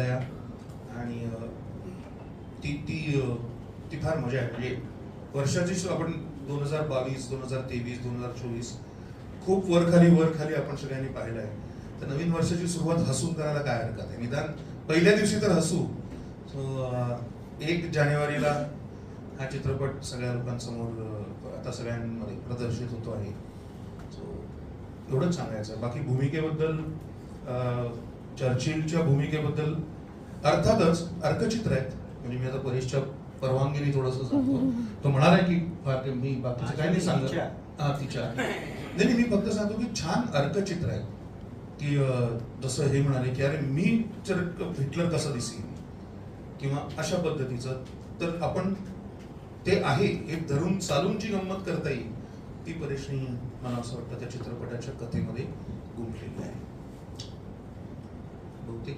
आणि ती ती ती फार मजा आहे. म्हणजे वर्षाची आपण दोन हजार बावीस दोन हजार तेवीस दोन हजार चोवीस खूप वर खाली वर खाली आपण सगळ्यांनी पाहिलं आहे. तर नवीन वर्षाची सुरुवात हसून करायला काय हरकत आहे? निदान पहिल्या दिवशी तर हसू. सो एक जानेवारीला हा चित्रपट सगळ्या लोकांसमोर आता सगळ्यांमध्ये प्रदर्शित होतो आहे. सो एवढंच सांगायचं. बाकी भूमिकेबद्दल चर्चिलच्या भूमिकेबद्दल अर्थातच अर्कचित्र आहेत. म्हणजे मी आता परेशच्या परवानगीने थोडस सांगतो. तो म्हणाला की मी बाकीचं काय नाही सांगत. हा तिच्या. नाही नाही, मी फक्त सांगतो की छान अर्कचित्र आहे की जसं हे म्हणाले की अरे मी जर हिटलर कसं दिसेल किंवा अशा पद्धतीचं. तर आपण ते आहे हे धरून चालून जी गंमत करता येईल. ती परेशनी मला असं वाटतं त्या चित्रपटाच्या कथेमध्ये गुंफलेली आहे. 对